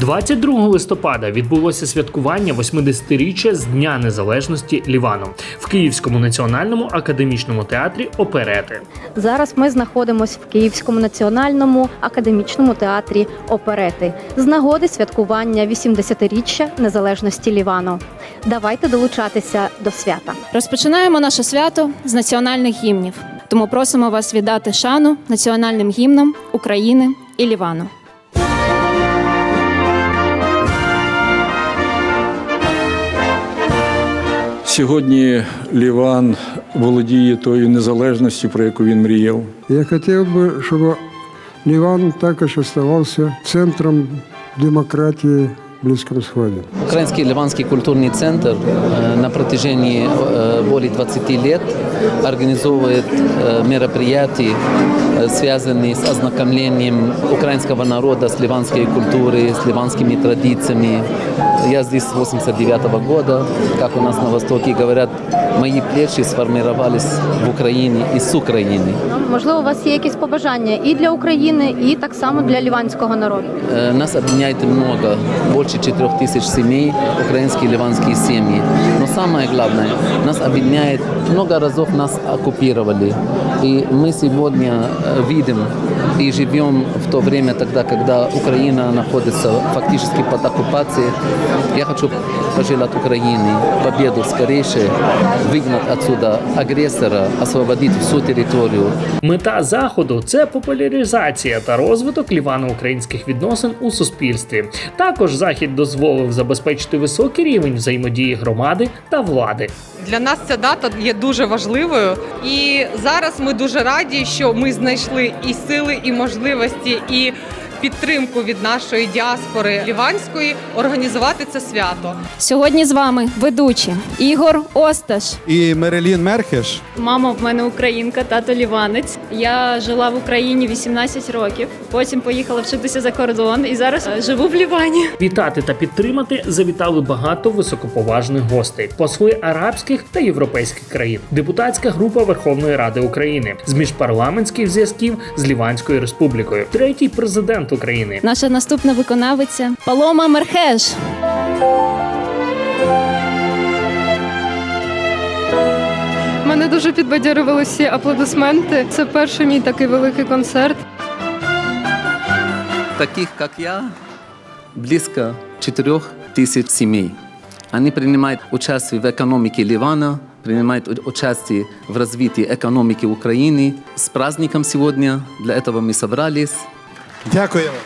22 листопада відбулося святкування 80-річчя з Дня Незалежності Лівану в Київському національному академічному театрі оперети. Зараз ми знаходимося в Київському національному академічному театрі оперети з нагоди святкування 80-річчя незалежності Лівану. Давайте долучатися до свята. Розпочинаємо наше свято з національних гімнів. Тому просимо вас віддати шану національним гімнам України і Лівану. Сьогодні Ліван володіє тою незалежністю, про яку він мріяв. Я хотів би, щоб Ліван також оставався центром демократії близко расхвален. Украинский Ливанский культурный центр э, на протяжении э, более 20 лет организовывает э, мероприятия, связанные с ознакомлением украинского народа с ливанской культурой, с ливанскими традициями. Я здесь с 89 года, как у нас на Востоке говорят, мои плечи сформировались в Украине и с Украины. Ну, можливо, у вас есть какие-то пожелания и для Украины, и так само для ливанского народа? Нас обвиняют много, больше. 3-4 тысяч семей, украинские и ливанские семьи. Но самое главное, нас объединяет, много разов нас оккупировали, И мы сегодня э, видим и живем в то время тогда, когда Украина находится фактически под оккупацией. Я хочу пожелать Украине победу скорейшее, выгнать отсюда агрессора, освободить всю территорию, Мета заходу це популяризація та розвиток лівано-українських відносин у суспільстві. Також захід дозволив забезпечити високий рівень взаємодії громади та влади. Для нас ця дата є дуже важливою, і зараз ми дуже раді, що ми знайшли і сили, і можливості, і підтримку від нашої діаспори ліванської організувати це свято. Сьогодні з вами ведучі Ігор Осташ. і Мерелін Мерхеш. Мама в мене українка, тато ліванець. Я жила в Україні 18 років. Потім поїхала вчитися за кордон і зараз е, живу в Лівані. Вітати та підтримати завітали багато високоповажних гостей, посли арабських та європейських країн, депутатська група Верховної Ради України з міжпарламентських зв'язків з Ліванською Республікою, третій президент України. Наша наступна виконавиця Палома Мерхеш. Мене дуже підбадьорювали всі аплодисменти. Це перший мій такий великий концерт. таких как я, близко 4 тысяч семей. Они принимают участие в экономике Ливана, принимают у- участие в развитии экономики Украины. С праздником сегодня, для этого мы собрались. Дякуємо.